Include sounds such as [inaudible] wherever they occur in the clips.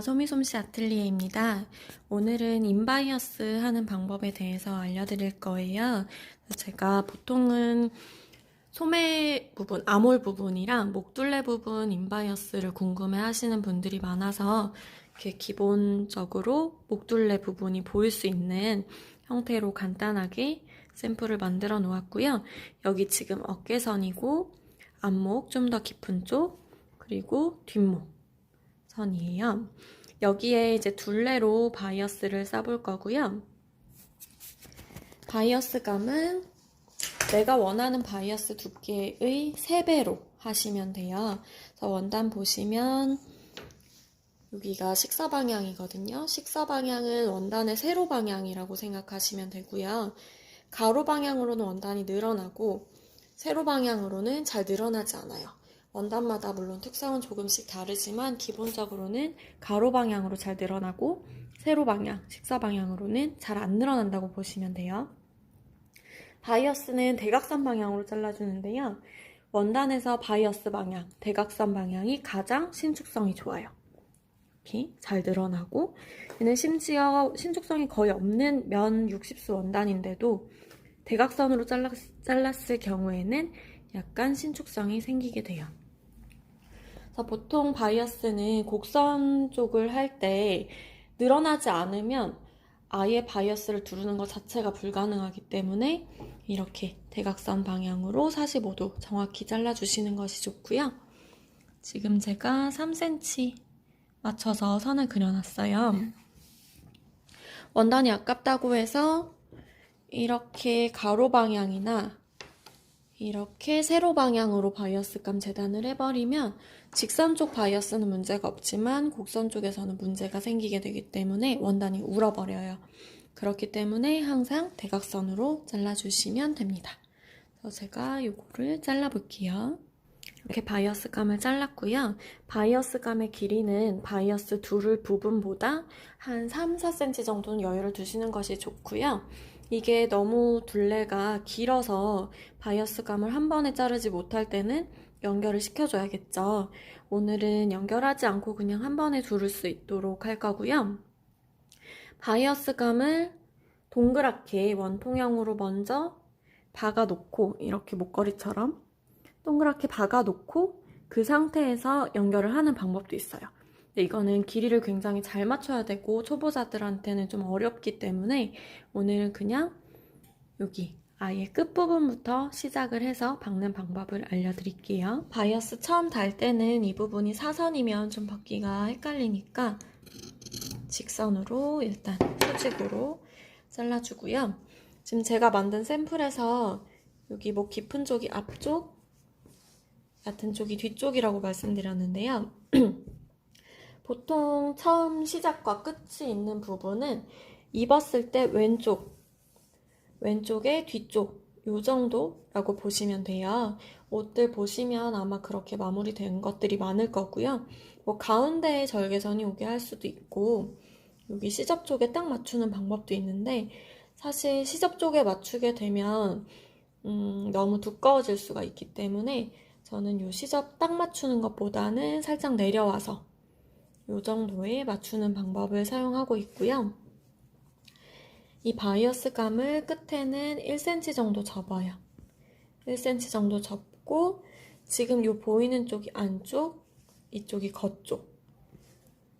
소미솜씨 아틀리에입니다. 오늘은 인바이어스 하는 방법에 대해서 알려드릴 거예요. 제가 보통은 소매 부분, 아몰 부분이랑 목둘레 부분 인바이어스를 궁금해 하시는 분들이 많아서 이렇게 기본적으로 목둘레 부분이 보일 수 있는 형태로 간단하게 샘플을 만들어 놓았고요. 여기 지금 어깨선이고 앞목 좀 더 깊은 쪽 그리고 뒷목 선이에요. 여기에 이제 둘레로 바이어스를 싸볼 거고요. 바이어스 감은 내가 원하는 바이어스 두께의 3배로 하시면 돼요. 그래서 원단 보시면 여기가 식사 방향이거든요. 식사 방향은 원단의 세로 방향이라고 생각하시면 되고요. 가로 방향으로는 원단이 늘어나고 세로 방향으로는 잘 늘어나지 않아요. 원단마다 물론 특성은 조금씩 다르지만 기본적으로는 가로 방향으로 잘 늘어나고 세로 방향, 식사 방향으로는 잘 안 늘어난다고 보시면 돼요. 바이어스는 대각선 방향으로 잘라주는데요. 원단에서 바이어스 방향, 대각선 방향이 가장 신축성이 좋아요. 이렇게 잘 늘어나고 얘는 심지어 신축성이 거의 없는 면 60수 원단인데도 대각선으로 잘랐, 잘랐을 경우에는 약간 신축성이 생기게 돼요. 보통 바이어스는 곡선 쪽을 할 때 늘어나지 않으면 아예 바이어스를 두르는 것 자체가 불가능하기 때문에 이렇게 대각선 방향으로 45도 정확히 잘라주시는 것이 좋고요. 지금 제가 3cm 맞춰서 선을 그려놨어요. 원단이 아깝다고 해서 이렇게 가로 방향이나 이렇게 세로 방향으로 바이어스 감 재단을 해버리면 직선 쪽 바이어스는 문제가 없지만 곡선 쪽에서는 문제가 생기게 되기 때문에 원단이 울어버려요. 그렇기 때문에 항상 대각선으로 잘라주시면 됩니다. 그래서 제가 이거를 잘라볼게요. 이렇게 바이어스감을 잘랐고요. 바이어스감의 길이는 바이어스 둘을 부분보다 한 3, 4cm 정도는 여유를 두시는 것이 좋고요. 이게 너무 둘레가 길어서 바이어스감을 한 번에 자르지 못할 때는 연결을 시켜줘야겠죠. 오늘은 연결하지 않고 그냥 한 번에 두를 수 있도록 할 거고요. 바이어스감을 동그랗게 원통형으로 먼저 박아놓고 이렇게 목걸이처럼 동그랗게 박아놓고 그 상태에서 연결을 하는 방법도 있어요. 근데 이거는 길이를 굉장히 잘 맞춰야 되고 초보자들한테는 좀 어렵기 때문에 오늘은 그냥 여기 아예 끝부분부터 시작을 해서 박는 방법을 알려드릴게요. 바이어스 처음 달 때는 이 부분이 사선이면 좀 박기가 헷갈리니까 직선으로 일단 수직으로 잘라주고요. 지금 제가 만든 샘플에서 여기 목 깊은 쪽이 앞쪽, 얕은 쪽이 뒤쪽이라고 말씀드렸는데요. [clears throat] 보통 처음 시작과 끝이 있는 부분은 입었을 때 왼쪽, 왼쪽에 뒤쪽 요 정도라고 보시면 돼요. 옷들 보시면 아마 그렇게 마무리된 것들이 많을 거고요. 뭐 가운데에 절개선이 오게 할 수도 있고 여기 시접 쪽에 딱 맞추는 방법도 있는데 사실 시접 쪽에 맞추게 되면 음, 너무 두꺼워질 수가 있기 때문에 저는 요 시접 딱 맞추는 것보다는 살짝 내려와서 요 정도에 맞추는 방법을 사용하고 있고요. 이 바이어스 감을 끝에는 1cm 정도 접어요. 1cm 정도 접고 지금 요 보이는 쪽이 안쪽, 이쪽이 겉쪽.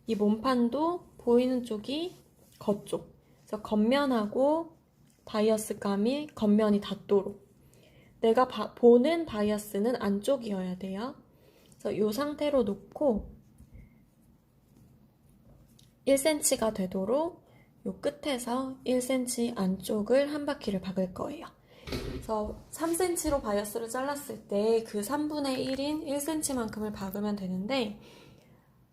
이 몸판도 보이는 쪽이 겉쪽. 그래서 겉면하고 바이어스 감이 겉면이 닿도록. 내가 바, 보는 바이어스는 안쪽이어야 돼요. 그래서 이 상태로 놓고 1cm가 되도록 이 끝에서 1cm 안쪽을 한 바퀴를 박을 거예요. 그래서 3cm로 바이어스를 잘랐을 때 그 3분의 1인 1cm만큼을 박으면 되는데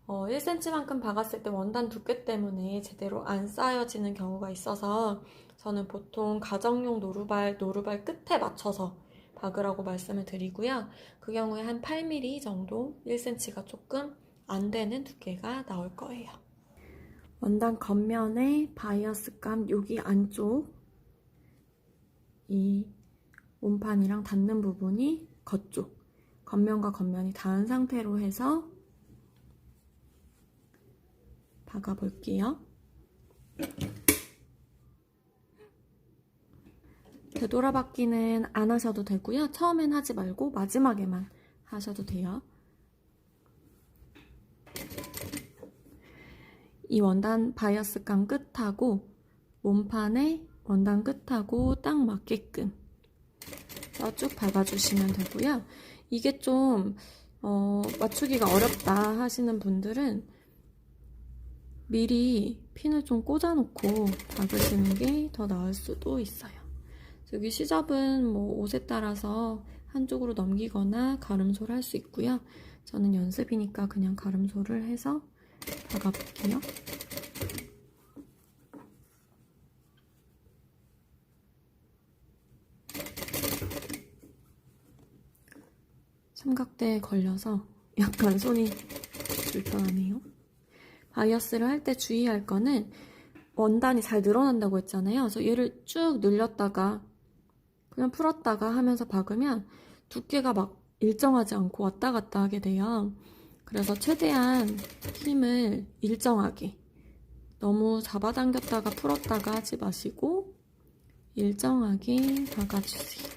어, 1cm만큼 박았을 때 원단 두께 때문에 제대로 안 쌓여지는 경우가 있어서 저는 보통 가정용 노루발, 노루발 끝에 맞춰서 박으라고 말씀을 드리고요. 그 경우에 한 8mm 정도 1cm가 조금 안 되는 두께가 나올 거예요. 원단 겉면에 바이어스감 여기 안쪽 이 몸판이랑 닿는 부분이 겉쪽 겉면과 겉면이 닿은 상태로 해서 박아볼게요. 되돌아박기는 안 하셔도 되고요. 처음엔 하지 말고 마지막에만 하셔도 돼요. 이 원단 바이어스 감 끝하고 몸판에 원단 끝하고 딱 맞게끔 쭉 밟아주시면 되고요. 이게 좀 어, 맞추기가 어렵다 하시는 분들은 미리 핀을 좀 꽂아놓고 박으시는 게 더 나을 수도 있어요. 여기 시접은 뭐 옷에 따라서 한쪽으로 넘기거나 가름소를 할수 있고요. 저는 연습이니까 그냥 가름소를 해서 박아볼게요. 삼각대에 걸려서 약간 손이 불편하네요. 바이어스를 할 때 주의할 거는 원단이 잘 늘어난다고 했잖아요. 그래서 얘를 쭉 늘렸다가 그냥 풀었다가 하면서 박으면 두께가 막 일정하지 않고 왔다 갔다 하게 돼요. 그래서 최대한 힘을 일정하게 너무 잡아당겼다가 풀었다가 하지 마시고 일정하게 박아주세요.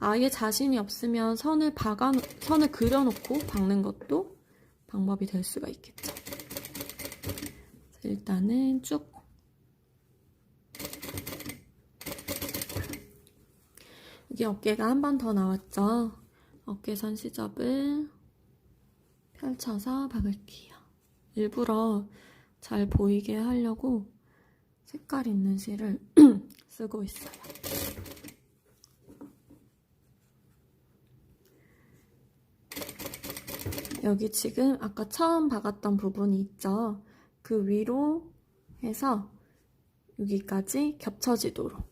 아예 자신이 없으면 선을 박아 선을 그려놓고 박는 것도 방법이 될 수가 있겠죠. 일단은 쭉 여기 어깨가 한 번 더 나왔죠. 어깨선 시접을 펼쳐서 박을게요. 일부러 잘 보이게 하려고 색깔 있는 실을 [clears throat] 쓰고 있어요. 여기 지금 아까 처음 박았던 부분이 있죠. 그 위로 해서 여기까지 겹쳐지도록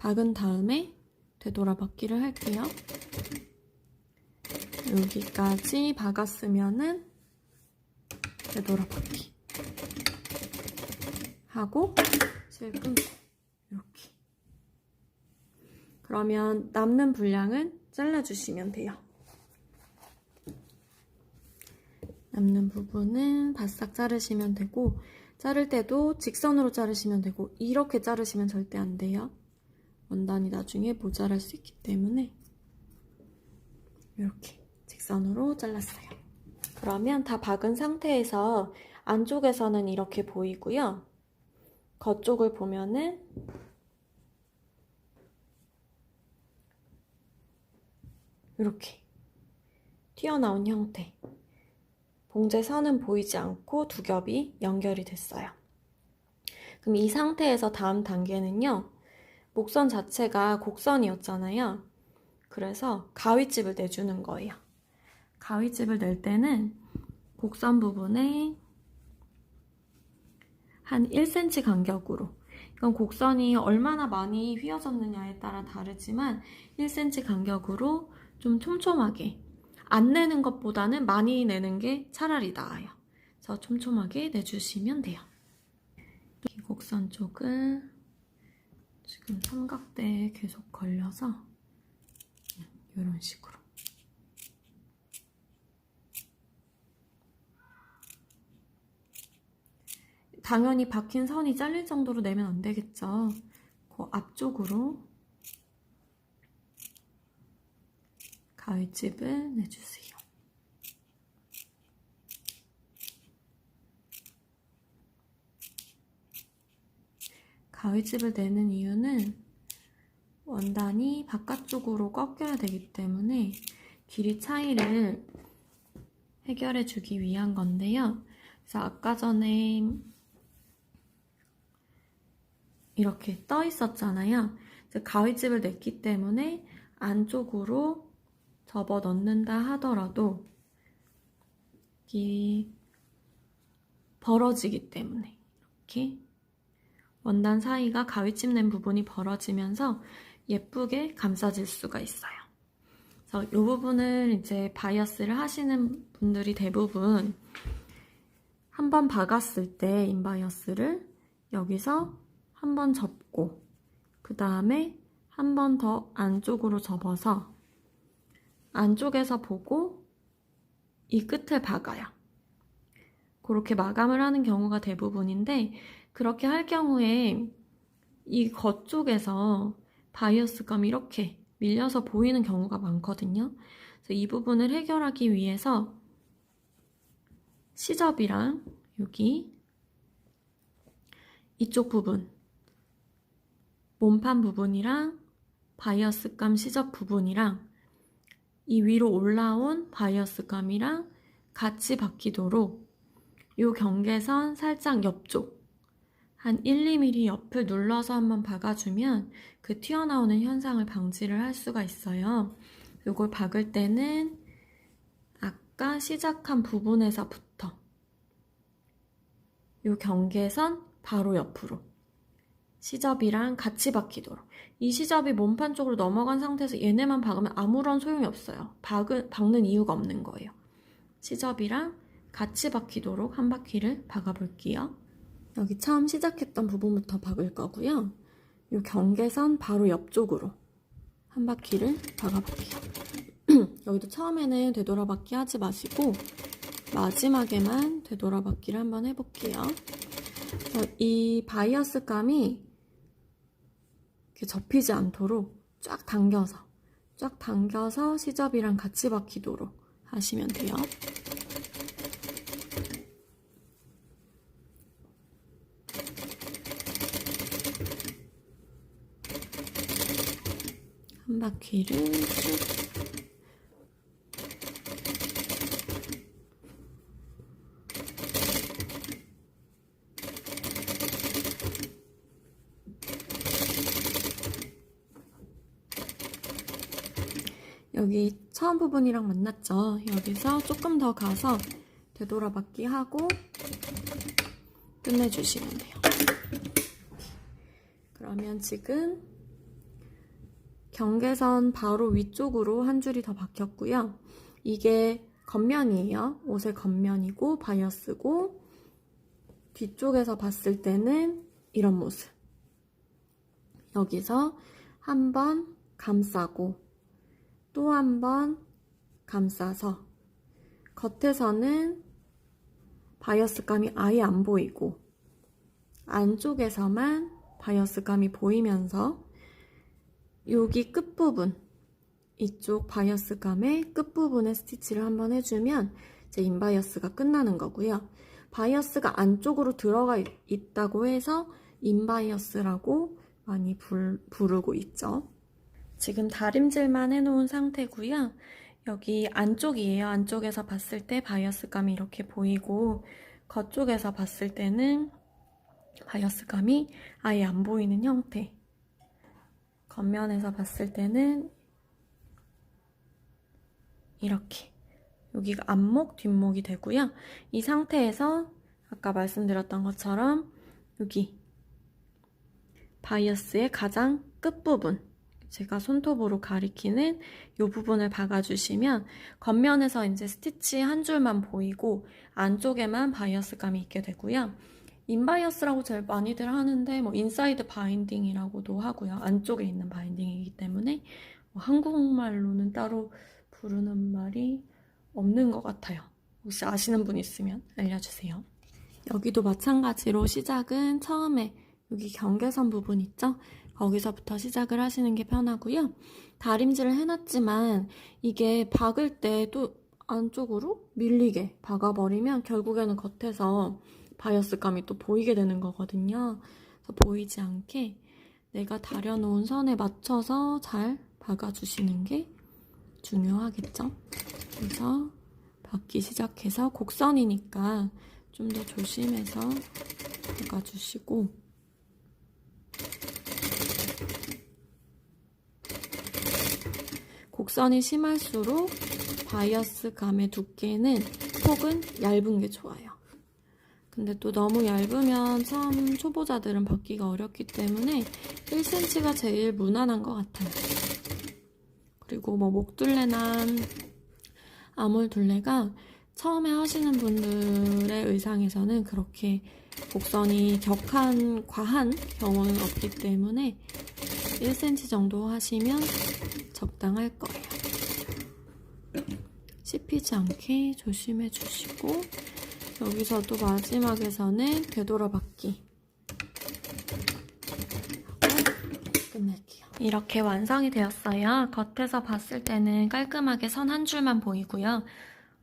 박은 다음에 되돌아박기를 할게요. 여기까지 박았으면은 되돌아박기 하고 실 끊고 이렇게 그러면 남는 분량은 잘라주시면 돼요. 남는 부분은 바싹 자르시면 되고 자를 때도 직선으로 자르시면 되고 이렇게 자르시면 절대 안 돼요. 원단이 나중에 모자랄 수 있기 때문에 이렇게 직선으로 잘랐어요. 그러면 다 박은 상태에서 안쪽에서는 이렇게 보이고요. 겉쪽을 보면은 이렇게 튀어나온 형태. 봉제 선은 보이지 않고 두 겹이 연결이 됐어요. 그럼 이 상태에서 다음 단계는요. 목선 자체가 곡선이었잖아요. 그래서 가위집을 내주는 거예요. 가위집을 낼 때는 곡선 부분에 한 1cm 간격으로 이건 곡선이 얼마나 많이 휘어졌느냐에 따라 다르지만 1cm 간격으로 좀 촘촘하게 안 내는 것보다는 많이 내는 게 차라리 나아요. 그래서 촘촘하게 내주시면 돼요. 이 곡선 쪽을 지금 삼각대에 계속 걸려서 이런 식으로 당연히 박힌 선이 잘릴 정도로 내면 안 되겠죠. 그 앞쪽으로 가위집을 내주세요. 가위집을 내는 이유는 원단이 바깥쪽으로 꺾여야 되기 때문에 길이 차이를 해결해 주기 위한 건데요. 그래서 아까 전에 이렇게 떠 있었잖아요. 가위집을 냈기 때문에 안쪽으로 접어 넣는다 하더라도 이 벌어지기 때문에 이렇게 원단 사이가 가위집 낸 부분이 벌어지면서 예쁘게 감싸질 수가 있어요. 그래서 이 부분을 이제 바이어스를 하시는 분들이 대부분 한번 박았을 때 인바이어스를 여기서 한 번 접고 그 다음에 한 번 더 안쪽으로 접어서 안쪽에서 보고 이 끝을 박아요. 그렇게 마감을 하는 경우가 대부분인데 그렇게 할 경우에 이 겉쪽에서 바이어스감이 이렇게 밀려서 보이는 경우가 많거든요. 그래서 이 부분을 해결하기 위해서 시접이랑 여기 이쪽 부분 몸판 부분이랑 바이어스감 시접 부분이랑 이 위로 올라온 바이어스감이랑 같이 바뀌도록 이 경계선 살짝 옆쪽 한 1, 2mm 옆을 눌러서 한번 박아주면 그 튀어나오는 현상을 방지를 할 수가 있어요. 이걸 박을 때는 아까 시작한 부분에서부터 이 경계선 바로 옆으로 시접이랑 같이 박히도록 이 시접이 몸판 쪽으로 넘어간 상태에서 얘네만 박으면 아무런 소용이 없어요. 박은, 박는 이유가 없는 거예요. 시접이랑 같이 박히도록 한 바퀴를 박아볼게요. 여기 처음 시작했던 부분부터 박을 거고요. 이 경계선 바로 옆쪽으로 한 바퀴를 박아볼게요. [clears throat] 여기도 처음에는 되돌아박기 하지 마시고 마지막에만 되돌아박기를 한번 해볼게요. 이 바이어스 감이 이렇게 접히지 않도록 쫙 당겨서 쫙 당겨서 시접이랑 같이 박히도록 하시면 돼요. 바퀴를 쭉 여기 처음 부분이랑 만났죠? 여기서 조금 더 가서 되돌아박기 하고 끝내주시면 돼요. 그러면 지금 경계선 바로 위쪽으로 한 줄이 더 박혔고요. 이게 겉면이에요. 옷의 겉면이고 바이어스고 뒤쪽에서 봤을 때는 이런 모습. 여기서 한 번 감싸고 또 한 번 감싸서 겉에서는 바이어스감이 아예 안 보이고 안쪽에서만 바이어스감이 보이면서 여기 끝부분 이쪽 바이어스감의 끝부분에 스티치를 한번 해주면 이제 인바이어스가 끝나는 거고요. 바이어스가 안쪽으로 들어가 있, 있다고 해서 인바이어스라고 많이 불, 부르고 있죠. 지금 다림질만 해놓은 상태고요. 여기 안쪽이에요. 안쪽에서 봤을 때 바이어스감이 이렇게 보이고 겉쪽에서 봤을 때는 바이어스감이 아예 안 보이는 형태. 겉면에서 봤을 때는 이렇게 여기가 앞목, 뒷목이 되고요. 이 상태에서 아까 말씀드렸던 것처럼 여기 바이어스의 가장 끝부분 제가 손톱으로 가리키는 이 부분을 박아주시면 겉면에서 이제 스티치 한 줄만 보이고 안쪽에만 바이어스감이 있게 되고요. 인바이어스라고 제일 많이들 하는데 뭐 인사이드 바인딩이라고도 하고요. 안쪽에 있는 바인딩이기 때문에 뭐 한국말로는 따로 부르는 말이 없는 것 같아요. 혹시 아시는 분 있으면 알려주세요. 여기도 마찬가지로 시작은 처음에 여기 경계선 부분 있죠? 거기서부터 시작을 하시는 게 편하고요. 다림질을 해놨지만 이게 박을 때 또 안쪽으로 밀리게 박아버리면 결국에는 겉에서 바이어스감이 또 보이게 되는 거거든요. 그래서 보이지 않게 내가 다려놓은 선에 맞춰서 잘 박아주시는 게 중요하겠죠. 그래서 박기 시작해서 곡선이니까 좀 더 조심해서 박아주시고 곡선이 심할수록 바이어스 감의 두께는 폭은 얇은 게 좋아요. 근데 또 너무 얇으면 처음 초보자들은 받기가 어렵기 때문에 1cm가 제일 무난한 것 같아요. 그리고 뭐 목둘레나 아몰둘레가 처음에 하시는 분들의 의상에서는 그렇게 곡선이 격한, 과한 경우는 없기 때문에 1cm 정도 하시면 적당할 거예요. 씹히지 않게 조심해 주시고 여기서도 마지막에서는 되돌아받기. 끝낼게요. 이렇게 완성이 되었어요. 겉에서 봤을 때는 깔끔하게 선 한 줄만 보이고요.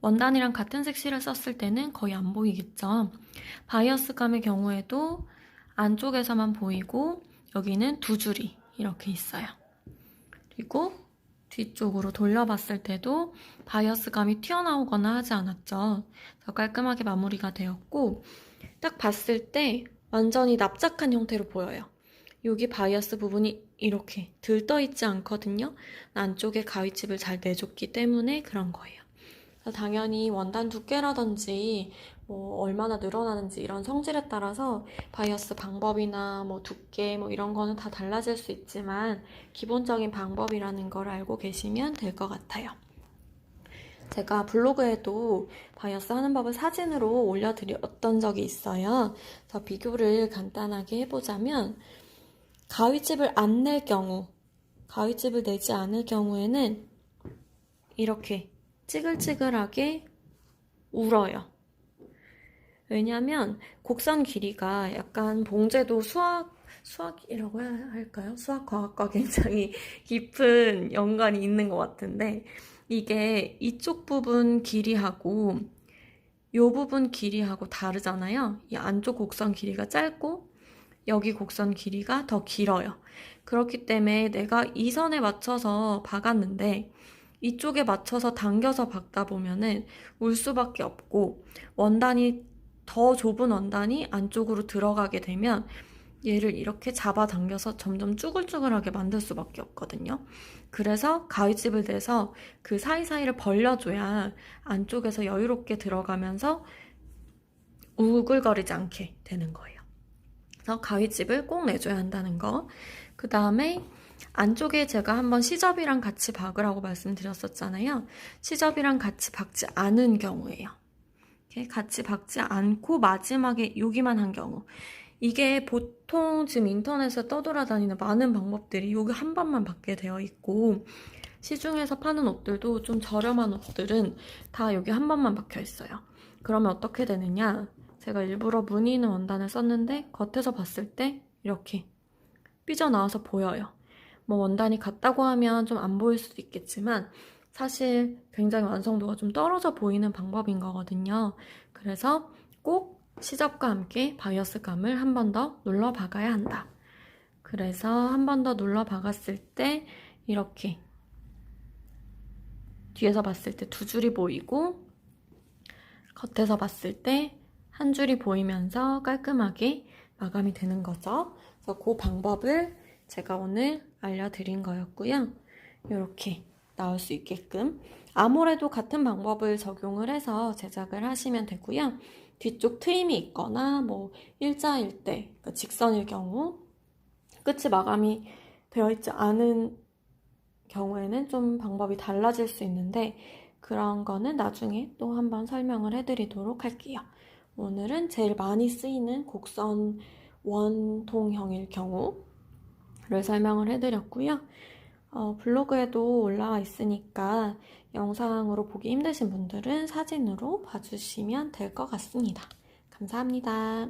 원단이랑 같은 색실을 썼을 때는 거의 안 보이겠죠. 바이어스감의 경우에도 안쪽에서만 보이고 여기는 두 줄이 이렇게 있어요. 그리고 뒤쪽으로 돌려봤을 때도 바이어스감이 튀어나오거나 하지 않았죠. 깔끔하게 마무리가 되었고 딱 봤을 때 완전히 납작한 형태로 보여요. 여기 바이어스 부분이 이렇게 들떠 있지 않거든요. 안쪽에 가위집을 잘 내줬기 때문에 그런 거예요. 당연히 원단 두께라든지 뭐 얼마나 늘어나는지 이런 성질에 따라서 바이어스 방법이나 뭐 두께 뭐 이런 거는 다 달라질 수 있지만 기본적인 방법이라는 걸 알고 계시면 될 것 같아요. 제가 블로그에도 바이어스 하는 법을 사진으로 올려드렸던 적이 있어요. 그래서 비교를 간단하게 해보자면 가위집을 안 낼 경우, 가위집을 내지 않을 경우에는 이렇게 찌글찌글하게 울어요. 왜냐면 곡선 길이가 약간 봉제도 수학, 수학이라고 해야 할까요? 수학과학과 굉장히 [laughs] 깊은 연관이 있는 것 같은데 이게 이쪽 부분 길이하고 이 부분 길이하고 다르잖아요. 이 안쪽 곡선 길이가 짧고 여기 곡선 길이가 더 길어요. 그렇기 때문에 내가 이 선에 맞춰서 박았는데 이쪽에 맞춰서 당겨서 박다 보면은 울 수밖에 없고 원단이 더 좁은 원단이 안쪽으로 들어가게 되면 얘를 이렇게 잡아당겨서 점점 쭈글쭈글하게 만들 수밖에 없거든요. 그래서 가위집을 대서 그 사이사이를 벌려줘야 안쪽에서 여유롭게 들어가면서 우글거리지 않게 되는 거예요. 그래서 가위집을 꼭 내줘야 한다는 거. 그 다음에 안쪽에 제가 한번 시접이랑 같이 박으라고 말씀드렸었잖아요. 시접이랑 같이 박지 않은 경우에요. 같이 박지 않고 마지막에 여기만 한 경우. 이게 보통 지금 인터넷에 떠돌아다니는 많은 방법들이 여기 한 번만 받게 되어 있고 시중에서 파는 옷들도 좀 저렴한 옷들은 다 여기 한 번만 박혀 있어요. 그러면 어떻게 되느냐? 제가 일부러 무늬 있는 원단을 썼는데 겉에서 봤을 때 이렇게 삐져나와서 보여요. 뭐 원단이 같다고 하면 좀 안 보일 수도 있겠지만 사실 굉장히 완성도가 좀 떨어져 보이는 방법인 거거든요. 그래서 꼭 시접과 함께 바이어스감을 한 번 더 눌러 박아야 한다. 그래서 한 번 더 눌러 박았을 때 이렇게 뒤에서 봤을 때 두 줄이 보이고 겉에서 봤을 때 한 줄이 보이면서 깔끔하게 마감이 되는 거죠. 그래서 그 방법을 제가 오늘 알려드린 거였고요. 이렇게 나올 수 있게끔 아무래도 같은 방법을 적용을 해서 제작을 하시면 되고요. 뒤쪽 트임이 있거나 뭐 일자일 때 그러니까 직선일 경우 끝이 마감이 되어 있지 않은 경우에는 좀 방법이 달라질 수 있는데 그런 거는 나중에 또 한번 설명을 해드리도록 할게요. 오늘은 제일 많이 쓰이는 곡선 원통형일 경우를 설명을 해드렸고요. 어, 블로그에도 올라와 있으니까 영상으로 보기 힘드신 분들은 사진으로 봐주시면 될 것 같습니다. 감사합니다.